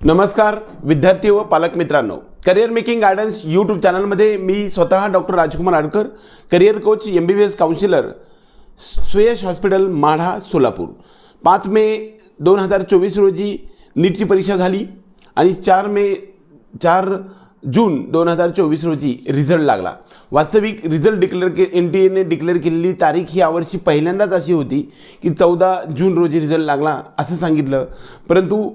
नमस्कार विद्यार्थी व पालक मित्रांनो. करिअर मेकिंग गायडन्स यूट्यूब चॅनलमध्ये मी स्वतः doctor Rajkumar Adkar career coach M B B S counsellor Suyash hospital Madha Solapur. पाच मे दोन हजार चोवीस रोजी नीटची परीक्षा झाली आणि चार मे चार जून दोन हजार चोवीस रोजी रिझल्ट लागला. वास्तविक रिझल्ट डिक्लेअर के एन टी एने डिक्लेअर केलेली तारीख ही यावर्षी पहिल्यांदाच अशी होती की चौदा जून रोजी रिझल्ट लागला असं सांगितलं. परंतु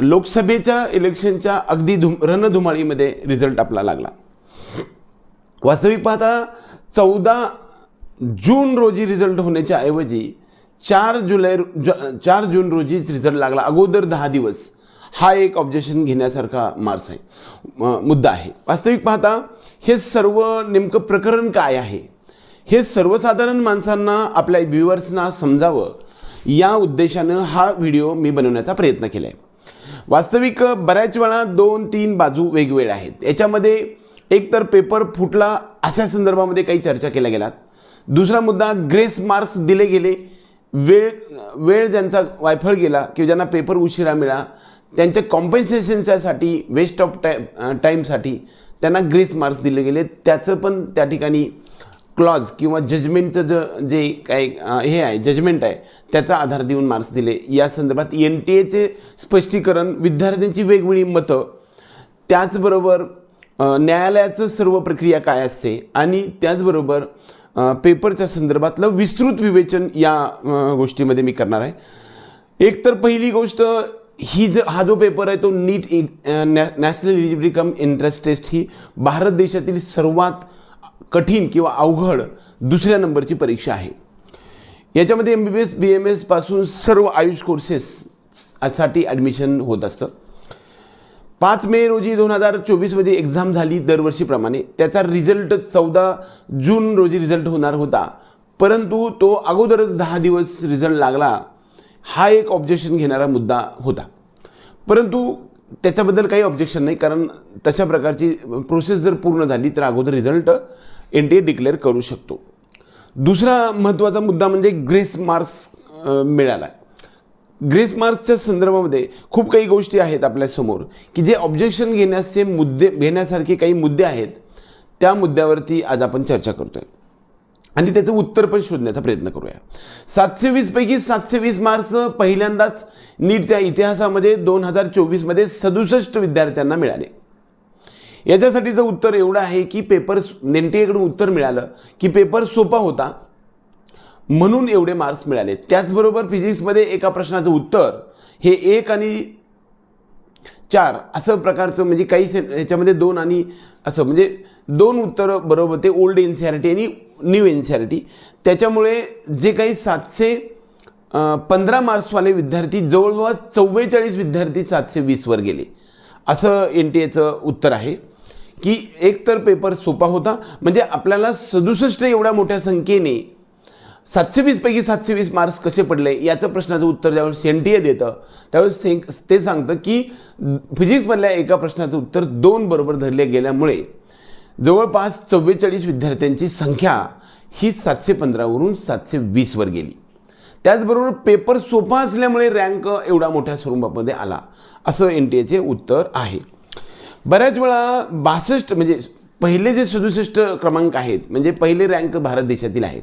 लोकसभेच्या इलेक्शनच्या अगदी धुम रणधुमाळीमध्ये रिझल्ट आपला लागला. वास्तविक पाहता चौदा जून रोजी रिझल्ट होण्याच्या ऐवजी चार जुलै ज- चार जून रोजीच रिझल्ट लागला. अगोदर दहा दिवस. हा एक ऑब्जेक्शन घेण्यासारखा मार्स आहे. मुद्दा आहे. वास्तविक पाहता हे सर्व नेमकं प्रकरण काय आहे? हे सर्वसाधारण माणसांना आपल्या व्ह्युअर्सना समजावं या उद्देशानं हा व्हिडिओ मी बनवण्याचा प्रयत्न केला आहे वास्तविक बऱ्याच वेळा दोन तीन बाजू वेगवेगळ्या आहेत. याच्यामध्ये एक तर पेपर फुटला अशा संदर्भामध्ये काही चर्चा केल्या गेल्यात. दुसरा मुद्दा ग्रेस मार्क्स दिले गेले. वेळ वेळ ज्यांचा वायफळ गेला किंवा ज्यांना पेपर उशिरा मिळा त्यांच्या कॉम्पेन्सेशनच्यासाठी वेस्ट ऑफ टाईम टाईमसाठी त्यांना ग्रेस मार्क्स दिले गेले. त्याचं पण त्या ठिकाणी क्लॉज किंवा जजमेंटचं ज जे काय हे आहे जजमेंट आहे त्याचा आधार देऊन मार्क्स दिले. या संदर्भात एन टी एचे स्पष्टीकरण विद्यार्थ्यांची वेगवेगळी मतं त्याचबरोबर न्यायालयाचं सर्व प्रक्रिया काय असते आणि त्याचबरोबर पेपरच्या संदर्भातलं विस्तृत विवेचन या गोष्टीमध्ये मी करणार आहे. एकतर पहिली गोष्ट ही ज हा जो पेपर आहे तो NEET national eligibility cum interest test ही भारत देशातील सर्वात कठीण किंवा अवघड दुसऱ्या नंबरची परीक्षा आहे. याच्यामध्ये M B B S B M एसपासून सर्व आयुष कोर्सेस साठी ॲडमिशन होत असतं. पाच मे रोजी दोन हजार चोवीसमध्ये एक्झाम झाली दरवर्षीप्रमाणे. त्याचा रिझल्ट चौदा जून रोजी रिझल्ट होणार होता. परंतु तो अगोदरच दहा दिवस रिझल्ट लागला हा एक ऑब्जेक्शन घेणारा मुद्दा होता. परंतु त्याच्याबद्दल काही ऑब्जेक्शन नाही कारण तशा प्रकारची प्रोसेस जर पूर्ण झाली तर अगोदर result N T A declare करू शकतो. दुसरा महत्त्वाचा मुद्दा म्हणजे ग्रेस मार्क्स मिळाला ग्रेस मार्क्सच्या संदर्भामध्ये खूप काही गोष्टी आहेत आपल्यासमोर की जे ऑब्जेक्शन घेण्याचे मुद्दे घेण्यासारखे काही मुद्दे आहेत त्या मुद्द्यावरती आज आपण चर्चा करतोय. आणि त्याचं उत्तर पण शोधण्याचा प्रयत्न करूया. सातशे वीसपैकी सातशे वीस मार्क्स पहिल्यांदाच नीटच्या इतिहासामध्ये दोन हजार चोवीसमध्ये सदुसष्ट विद्यार्थ्यांना मिळाले. याच्यासाठीचं उत्तर एवढं आहे की पेपर नेमटेकडून उत्तर मिळालं की पेपर सोपा होता म्हणून एवढे मार्क्स मिळाले. त्याचबरोबर फिजिक्समध्ये एका प्रश्नाचं उत्तर हे एक आणि चार असं प्रकारचं म्हणजे काही से ह्याच्यामध्ये दोन आणि असं म्हणजे दोन उत्तरं बरोबर ते old N C R T आणि new N C R T त्याच्यामुळे जे काही सातशे पंधरा मार्क्सवाले विद्यार्थी जवळपास चव्वेचाळीस विद्यार्थी सातशे वीसवर गेले. असं एन टी एचं उत्तर आहे. की एक तर पेपर सोपा होता म्हणजे आपल्याला सदुसष्ट एवढ्या मोठ्या संख्येने सातशे वीसपैकी सातशे वीस मार्क्स कसे पडले याचं प्रश्नाचं उत्तर ज्यावेळेस एन टी ए देतं त्यावेळेस सें ते सांगतं की फिजिक्समधल्या एका प्रश्नाचं उत्तर दोन बरोबर धरले गेल्यामुळे जवळपास चव्वेचाळीस विद्यार्थ्यांची संख्या ही सातशे पंधरावरून सातशे वीसवर गेली. त्याचबरोबर पेपर सोपा असल्यामुळे रँक एवढा मोठ्या स्वरूपामध्ये आला असं एन टी एचे उत्तर आहे. बऱ्याच वेळा बासष्ट म्हणजे पहिले जे सदुसष्ट क्रमांक आहेत म्हणजे पहिले रँक भारत देशातील आहेत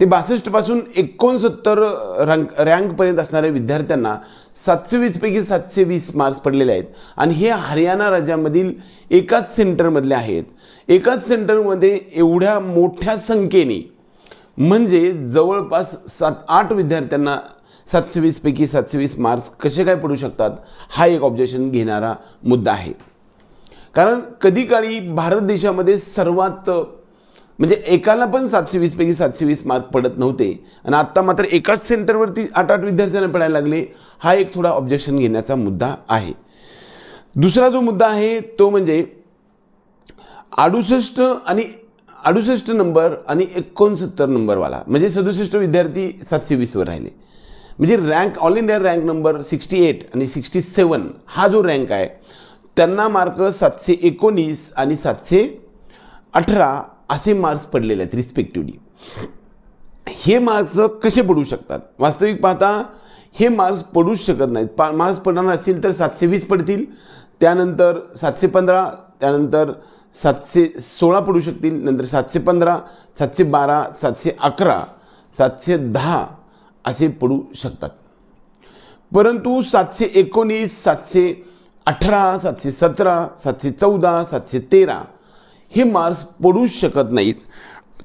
ते बासष्टपासून एकोणसत्तर रँक रँकपर्यंत असणाऱ्या विद्यार्थ्यांना सातशे वीसपैकी सातशे वीस मार्क्स पडलेले आहेत. आणि हे हरियाणा राज्यामधील एकाच सेंटरमधले आहेत. एकाच सेंटरमध्ये एवढ्या मोठ्या संख्येने म्हणजे जवळपास सात आठ विद्यार्थ्यांना सातशे वीसपैकी सातशे वीस मार्क्स कसे काय पडू शकतात हा एक ऑब्जेक्शन घेणारा मुद्दा आहे. कारण कधी काळी भारत देशामध्ये सर्वात म्हणजे एकाला पण सातशे वीसपैकी सातशे वीस मार्क पडत नव्हते. आणि आत्ता मात्र एकाच सेंटरवरती आठ आठ विद्यार्थ्यांना पडायला लागले हा एक थोडा ऑब्जेक्शन घेण्याचा मुद्दा आहे. दुसरा जो मुद्दा आहे तो म्हणजे अडुसष्ट आणि अडुसष्ट नंबर आणि एकोणसत्तर नंबरवाला म्हणजे सदुसष्ट विद्यार्थी सातशे वीसवर राहिले. म्हणजे rank all India rank number sixty eight आणि सिक्स्टी सेवन हा जो रँक आहे त्यांना मार्क सातशे एकोणीस आणि सातशे अठरा असे मार्क्स पडलेले आहेत रिस्पेक्टिवली हे मार्क्स कसे पडू शकतात? वास्तविक पाहता हे मार्क्स पडूच शकत नाहीत. पा मार्क्स पडणार असतील तर सातशे वीस पडतील त्यानंतर सातशे पंधरा त्यानंतर सातशे सोळा पडू शकतील नंतर सातशे पंधरा सातशे बारा सातशे अकरा सातशे दहा असे पडू शकतात. परंतु सातशे एकोणीस सातशे अठरा सातशे सतरा सातशे चौदा सातशे तेरा हे मार्क्स पडूच शकत नाहीत.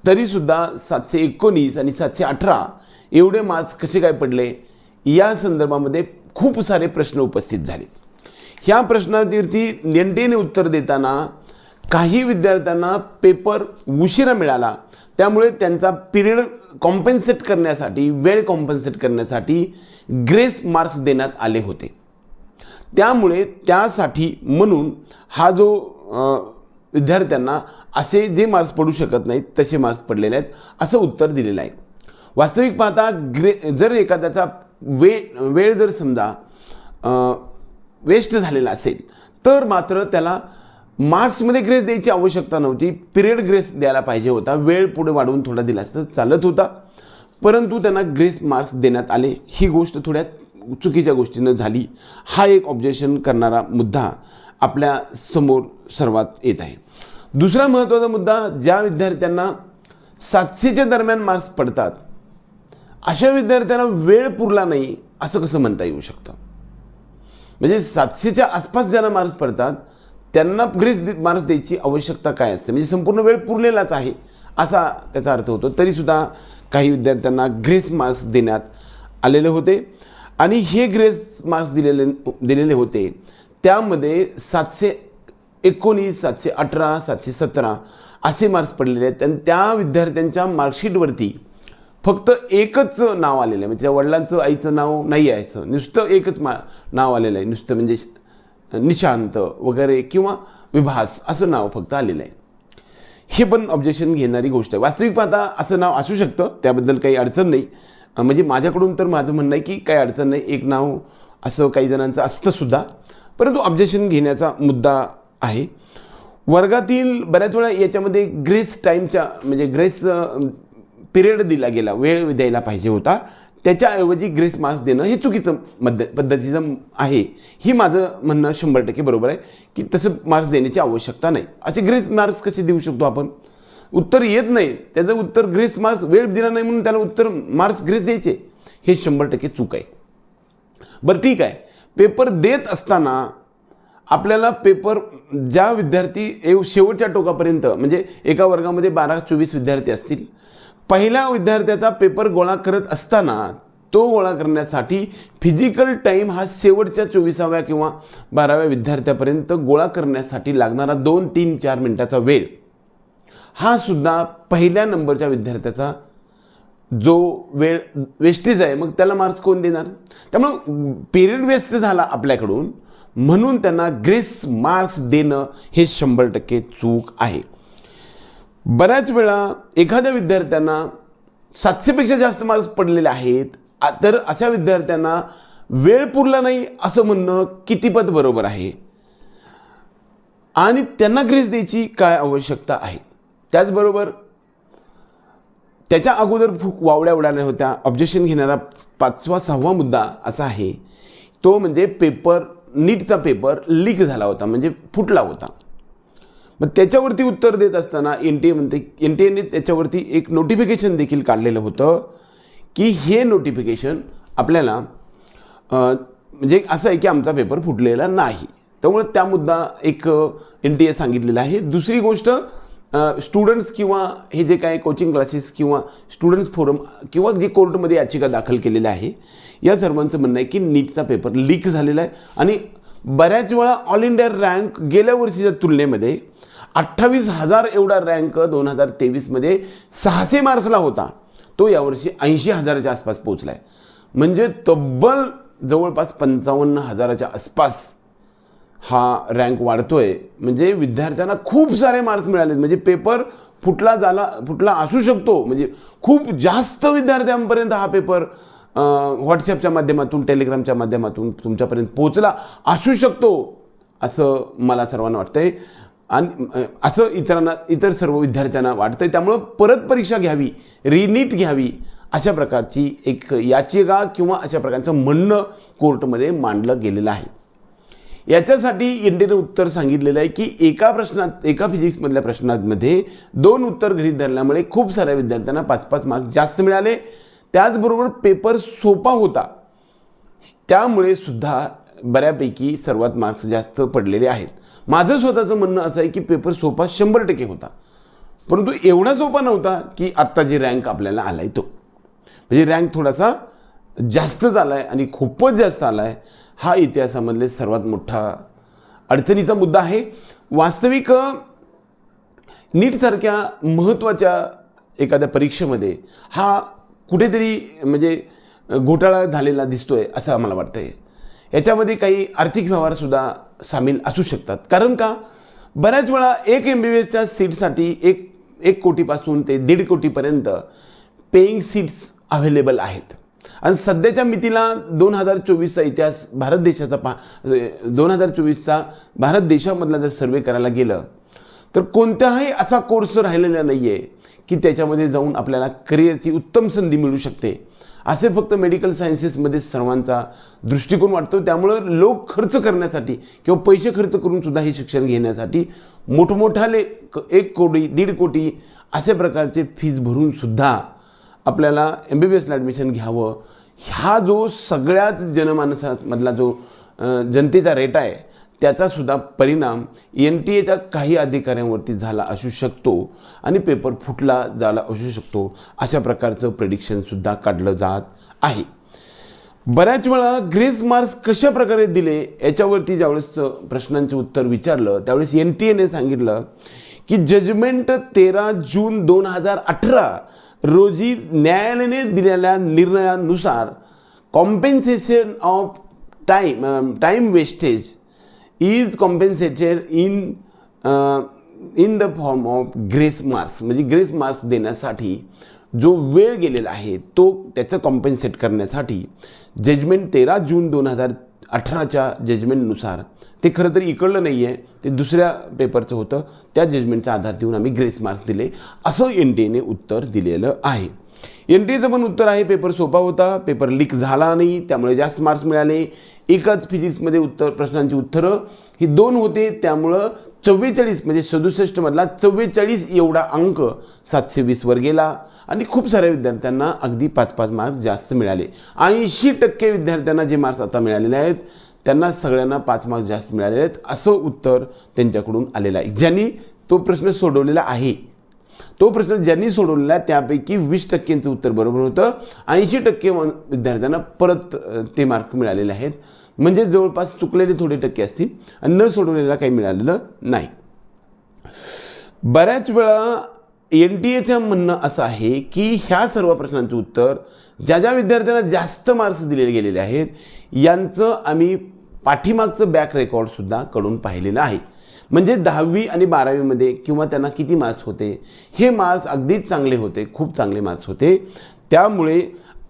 तरीसुद्धा सातशे एकोणीस आणि सातशे अठरा एवढे मार्क्स कसे काय पडले? या संदर्भामध्ये खूप सारे प्रश्न उपस्थित झाले. ह्या प्रश्नावरती नेंटेने उत्तर देताना काही विद्यार्थ्यांना पेपर उशिरा मिळाला. त्यामुळे त्यांचा पिरियड कॉम्पन्सेट करण्यासाठी वेळ कॉम्पेन्सेट करण्यासाठी ग्रेस मार्क्स देण्यात आले होते. त्यामुळे त्यासाठी म्हणून हा जो विद्यार्थ्यांना असे जे मार्क्स पडू शकत नाहीत तसे मार्क्स पडलेले आहेत असं उत्तर दिलेलं आहे. वास्तविक पाहता ग्रे जर एखाद्याचा वे वेळ जर समजा वेस्ट झालेला असेल तर मात्र त्याला मार्क्समध्ये ग्रेस द्यायची आवश्यकता नव्हती. पिरियड ग्रेस द्यायला पाहिजे होता. वेळ पुढे वाढवून थोडा दिला असता चालत होता. परंतु त्यांना ग्रेस मार्क्स देण्यात आले. ही गोष्ट थोड्या चुकीच्या गोष्टीनं झाली हा एक ऑब्जेक्शन करणारा मुद्दा आपल्यासमोर सर्वात येत आहे. दुसरा महत्त्वाचा मुद्दा ज्या विद्यार्थ्यांना सातशेच्या दरम्यान मार्क्स पडतात अशा विद्यार्थ्यांना वेळ पुरला नाही असं कसं म्हणता येऊ शकतं? म्हणजे सातशेच्या आसपास ज्यांना मार्क्स पडतात त्यांना ग्रेस मार्क्स द्यायची आवश्यकता काय असते? म्हणजे संपूर्ण वेळ पुरलेलाच आहे असा त्याचा अर्थ होतो. तरीसुद्धा काही विद्यार्थ्यांना ग्रेस मार्क्स देण्यात आलेले होते. आणि हे ग्रेस मार्क्स दिलेले दिलेले होते. त्यामध्ये सातशे एकोणीस सातशे अठरा सातशे सतरा असे मार्क्स पडलेले आहेत. आणि त्या विद्यार्थ्यांच्या मार्कशीटवरती फक्त एकच नाव आलेलं आहे. म्हणजे त्या वडिलांचं आईचं नाव नाही आहे असं. नुसतं एकच मा नाव आलेलं आहे. नुसतं म्हणजे निशांत वगैरे किंवा विभास असं नाव फक्त आलेलं आहे. हे पण ऑब्जेक्शन घेणारी गोष्ट आहे. वास्तविक पाहता असं नाव असू शकतं. त्याबद्दल काही अडचण नाही. म्हणजे माझ्याकडून तर माझं म्हणणं आहे की काही अडचण नाही. एक नाव असं काही जणांचं असतंसुद्धा परंतु ऑब्जेक्शन घेण्याचा मुद्दा आहे. वर्गातील बऱ्याच वेळा याच्यामध्ये ग्रेस टाईमच्या म्हणजे ग्रेस पिरियड दिला गेला वेळ द्यायला पाहिजे होता. त्याच्याऐवजी ग्रेस मार्क्स देणं हे चुकीचं मध्य पद्धतीचं आहे. ही माझं म्हणणं शंभर टक्के बरोबर आहे की तसं मार्क्स देण्याची आवश्यकता नाही. असे ग्रेस मार्क्स कसे देऊ शकतो आपण? उत्तर येत नाही. त्याचं उत्तर ग्रीस मार्क्स वेळ दिला नाही म्हणून त्याला उत्तर मार्क्स ग्रीस द्यायचे. हे शंभर टक्के चूक आहे. बरं ठीक आहे. पेपर देत असताना आपल्याला पेपर ज्या विद्यार्थी एव शेवटच्या टोकापर्यंत म्हणजे एका वर्गामध्ये बारा चोवीस विद्यार्थी असतील पहिल्या विद्यार्थ्याचा पेपर गोळा करत असताना तो गोळा करण्यासाठी फिजिकल टाईम हा शेवटच्या चोवीसाव्या किंवा बाराव्या विद्यार्थ्यापर्यंत गोळा करण्यासाठी लागणारा दोन तीन चार मिनटाचा वेळ. हा सुद्धा पहिल्या नंबरच्या विद्यार्थ्याचा जो वेळ वेस्टेज आहे मग त्याला मार्क्स कोण देणार? त्यामुळं पिरियड वेस्ट झाला आपल्याकडून म्हणून त्यांना ग्रेस मार्क्स देणं हे शंभर टक्के चूक आहे. बऱ्याच वेळा एखाद्या विद्यार्थ्यांना सातशेपेक्षा जास्त मार्क्स पडलेले आहेत तर अशा विद्यार्थ्यांना वेळ पुरला नाही असं म्हणणं कितीपत बरोबर आहे. आणि त्यांना ग्रेस द्यायची काय आवश्यकता आहे? त्याचबरोबर त्याच्या अगोदर खूप वावड्या उडाल्या होत्या. ऑब्जेक्शन घेणारा पाचवा सहावा मुद्दा असा आहे. तो म्हणजे पेपर नीटचा पेपर लीक झाला होता म्हणजे फुटला होता. मग त्याच्यावरती उत्तर देत असताना एन टी ए म्हणते एन टी एने त्याच्यावरती एक नोटिफिकेशन देखील काढलेलं होतं की हे नोटिफिकेशन आपल्याला म्हणजे असं आहे की आमचा पेपर फुटलेला नाही. त्यामुळे त्या मुद्दा एक एन टी ए सांगितलेला आहे. दुसरी गोष्ट स्टुडंट्स किंवा हे जे काय कोचिंग क्लासेस किंवा स्टुडंट्स फोरम किंवा जे कोर्टमध्ये याचिका दाखल केलेल्या आहे या सर्वांचं म्हणणं आहे की नीटचा पेपर लीक झालेला आहे. आणि बऱ्याच वेळा ऑल इंडिया रँक गेल्या वर्षीच्या तुलनेमध्ये अठ्ठावीस हजार एवढा रँक दोन हजार तेवीसमध्ये सहाशे मार्क्सला होता. तो यावर्षी ऐंशी हजाराच्या आसपास पोचला आहे म्हणजे तब्बल जवळपास पंचावन्न हजाराच्या आसपास हा रँक वाढतोय. म्हणजे विद्यार्थ्यांना खूप सारे मार्क्स मिळाले म्हणजे पेपर फुटला झाला फुटला असू शकतो. म्हणजे खूप जास्त विद्यार्थ्यांपर्यंत हा पेपर व्हॉट्सॲपच्या माध्यमातून टेलिग्रामच्या माध्यमातून तुमच्यापर्यंत पोचला असू शकतो असं मला सर्वांना वाटतंय. आणि असं इतरांना इतर सर्व विद्यार्थ्यांना वाटतंय. त्यामुळं परत परीक्षा घ्यावी रिनीट घ्यावी अशा प्रकारची एक याचिका किंवा अशा प्रकारचं म्हणणं कोर्टमध्ये मांडलं गेलेलं आहे. याच्यासाठी इंडियन उत्तर सांगितलेलं आहे की एका प्रश्नात एका फिजिक्समधल्या प्रश्नांमध्ये दोन उत्तर गृहित धरल्यामुळे खूप साऱ्या विद्यार्थ्यांना पाच पाच मार्क जास्त मिळाले. त्याचबरोबर पेपर सोपा होता. त्यामुळे सुद्धा बऱ्यापैकी सर्वात मार्क्स जास्त पडलेले आहेत. माझं स्वतःचं म्हणणं असं आहे की पेपर सोपा शंभर टक्के होता. परंतु एवढा सोपा नव्हता की आत्ता जी रँक आपल्याला आला आहे तो. म्हणजे रँक थोडासा जास्तच आला आहे आणि खूपच जास्त आला आहे हा इतिहासामधले सर्वात मोठा अडचणीचा मुद्दा आहे. वास्तविक नीटसारख्या महत्त्वाच्या एखाद्या परीक्षेमध्ये हा कुठेतरी म्हणजे घोटाळा झालेला दिसतो आहे असं आम्हाला वाटतं आहे याच्यामध्ये काही आर्थिक व्यवहारसुद्धा सामील असू शकतात. कारण का? बऱ्याच वेळा एक एम बी बी एसच्या सीटसाठी एक एक कोटीपासून ते दीड कोटीपर्यंत पेईंग सीट्स अवेलेबल आहेत. आणि सध्याच्या मितीला दोन हजार चोवीसचा इतिहास भारत देशाचा पा दोन हजार चोवीसचा भारत देशामधला जर सर्वे करायला गेलं तर कोणताही असा कोर्स राहिलेला नाही आहे की त्याच्यामध्ये जाऊन आपल्याला करिअरची उत्तम संधी मिळू शकते. असे फक्त मेडिकल सायन्सेसमध्ये सर्वांचा दृष्टिकोन वाटतो. त्यामुळं लोक खर्च करण्यासाठी किंवा पैसे खर्च करून सुद्धा हे शिक्षण घेण्यासाठी मोठमोठाले एक कोटी दीड कोटी असे प्रकारचे फीज भरून सुद्धा आपल्याला एम बी बी एसला ॲडमिशन घ्यावं. ह्या जो सगळ्याच जनमानसामधला जो जनतेचा रेट आहे त्याचासुद्धा परिणाम एन टी एच्या काही अधिकाऱ्यांवरती झाला असू शकतो आणि पेपर फुटला झाला असू शकतो. अशा प्रकारचं प्रेडिक्शनसुद्धा काढलं जात आहे. बऱ्याच वेळा ग्रेस मार्क्स कशा प्रकारे दिले याच्यावरती ज्यावेळेस प्रश्नांचं उत्तर विचारलं त्यावेळेस एन टी एने सांगितलं की जजमेंट तेरा जून दोन हजार अठरा रोजी न्यायालयाने दिलेल्या निर्णयानुसार compensation of time time wastage is compensated in in the form of grace marks म्हणजे ग्रेस मार्क्स देण्यासाठी जो वेळ गेलेला आहे तो त्याचं कॉम्पेन्सेट करण्यासाठी जजमेंट तेरा जून दोन हजार अठराच्या जजमेंटनुसार ते खरं तर इकडलं नाही आहे ते दुसऱ्या पेपरचं होतं त्या जजमेंटचा आधार देऊन आम्ही ग्रेस मार्क्स दिले. असं एन टी एने उत्तर दिलेलं आहे. एन टी एचं पण उत्तर आहे पेपर सोपा होता पेपर लीक झाला नाही त्यामुळे जास्त मार्क्स मिळाले. एकच फिजिक्समध्ये उत्तर प्रश्नांची उत्तरं ही दोन होते त्यामुळं चव्वेचाळीस म्हणजे सदुसष्टमधला चव्वेचाळीस एवढा अंक सातशे वीसवर गेला. आणि खूप साऱ्या विद्यार्थ्यांना अगदी पाच पाच मार्क जास्त मिळाले. ऐंशी टक्के विद्यार्थ्यांना जे मार्क्स आता मिळालेले आहेत त्यांना सगळ्यांना पाच मार्क जास्त मिळालेले आहेत असं उत्तर त्यांच्याकडून आलेलं आहे. ज्यांनी तो प्रश्न सोडवलेला आहे तो प्रश्न ज्यांनी सोडवलेला त्यापैकी वीस टक्क्यांचं उत्तर बरोबर होतं. ऐंशी टक्के विद्यार्थ्यांना परत ते मार्क मिळालेले आहेत. म्हणजे जवळपास चुकलेले थोडे टक्के असतील आणि न सोडवलेला काही मिळालेलं नाही. बऱ्याच वेळा एन टी एचं म्हणणं असं आहे की ह्या सर्व प्रश्नांचं उत्तर ज्या ज्या विद्यार्थ्यांना जास्त मार्क्स दिले गेलेले आहेत यांचं आम्ही पाठीमागचं बॅक रेकॉर्डसुद्धा कडून पाहिलेलं आहे. म्हणजे दहावी आणि बारावीमध्ये किंवा त्यांना किती मार्क्स होते हे मार्क्स अगदीच चांगले होते खूप चांगले मार्क्स होते. त्यामुळे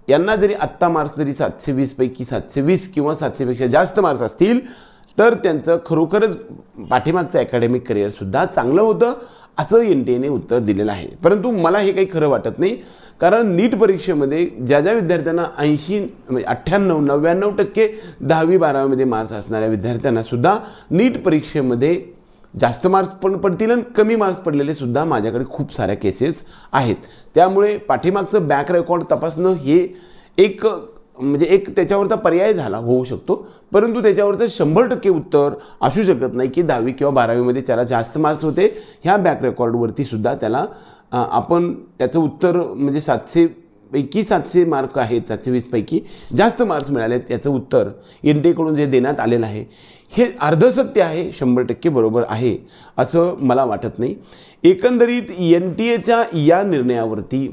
यांना जरी आत्ता मार्क्स जरी सातशे वीसपैकी सातशे वीस किंवा सातशेपेक्षा जास्त मार्क्स असतील तर त्यांचं खरोखरच पाठीमागचं अकॅडमिक करिअरसुद्धा चांगलं होतं असं एन टी एने उत्तर दिलेलं आहे. परंतु मला हे काही खरं वाटत नाही कारण नीट परीक्षेमध्ये ज्या ज्या विद्यार्थ्यांना ऐंशी म्हणजे अठ्ठ्याण्णव नव्याण्णव टक्के दहावी बारावीमध्ये मार्क्स असणाऱ्या विद्यार्थ्यांनासुद्धा नीट परीक्षेमध्ये जास्त मार्क्स पण पडतील आणि कमी मार्क्स पडलेले सुद्धा माझ्याकडे खूप साऱ्या केसेस आहेत. त्यामुळे पाठीमागचं बॅक रेकॉर्ड तपासणं हे एक म्हणजे एक त्याच्यावरचा पर्याय झाला होऊ शकतो. परंतु त्याच्यावरचं शंभर टक्के उत्तर असू शकत नाही की दहावी किंवा बारावीमध्ये त्याला जास्त मार्क्स होते. ह्या बॅक रेकॉर्डवरती सुद्धा त्याला आपण त्याचं उत्तर म्हणजे सातशे पैकी सातशे मार्क आहेत सातशे वीसपैकी जास्त मार्क्स मिळाले त्याचं उत्तर एन टीकडून जे देण्यात आलेलं आहे. हे अर्धसत्य आहे शंभर टक्के बरोबर आहे असं मला वाटत नाही. एकंदरीत एन टी एच्या या निर्णयावरती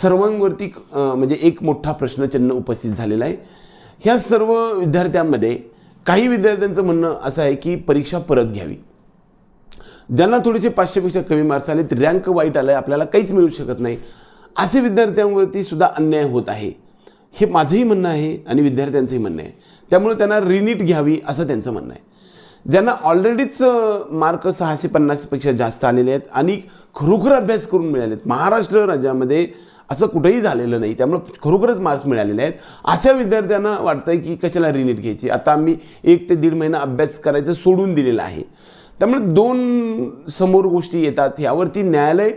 सर्वांवरती म्हणजे एक मोठा प्रश्नचिन्ह उपस्थित झालेला आहे. ह्या सर्व विद्यार्थ्यांमध्ये काही विद्यार्थ्यांचं म्हणणं असं आहे की परीक्षा परत घ्यावी. ज्यांना थोडेसे पाचशेपेक्षा कमी मार्क्स आले रँक वाईट आलं आहे आपल्याला काहीच मिळू शकत नाही. असे विद्यार्थ्यांवरती सुद्धा अन्याय होत आहे. हे माझंही म्हणणं आहे आणि विद्यार्थ्यांचंही म्हणणं आहे. त्यामुळे त्यांना रिनीट घ्यावी असं त्यांचं म्हणणं आहे. ज्यांना ऑलरेडीच मार्क सहाशे पन्नासपेक्षा जास्त आलेले आहेत आणि खरोखर अभ्यास करून मिळाले आहेत महाराष्ट्र राज्यामध्ये असं कुठेही झालेलं नाही. त्यामुळे खरोखरच मार्क्स मिळालेले आहेत. अशा विद्यार्थ्यांना वाटतं आहे की कशाला रिनीट घ्यायची? आता आम्ही एक ते दीड महिना अभ्यास करायचं सोडून दिलेलं आहे. त्यामुळे दोन समोर गोष्टी येतात. यावरती न्यायालय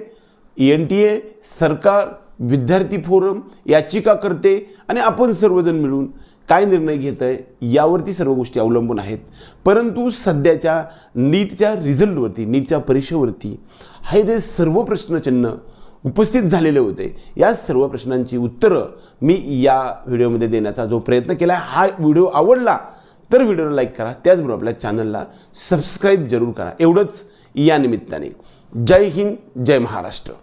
एन टी ए सरकार विद्यार्थी फोरम याचिकाकर्ते आणि आपण सर्वजण मिळून काय निर्णय घेत आहे यावरती सर्व गोष्टी अवलंबून आहेत. परंतु सध्याच्या नीटच्या रिझल्टवरती नीटच्या परीक्षेवरती हे जे सर्व प्रश्नचिन्ह उपस्थित झालेले होते या सर्व प्रश्नांची उत्तरं मी या व्हिडिओमध्ये देण्याचा जो प्रयत्न केला हा व्हिडिओ आवडला तर व्हिडिओला लाईक करा त्याचबरोबर आपल्या चॅनलला सबस्क्राईब जरूर करा. एवढंच या निमित्ताने. जय हिंद जय महाराष्ट्र.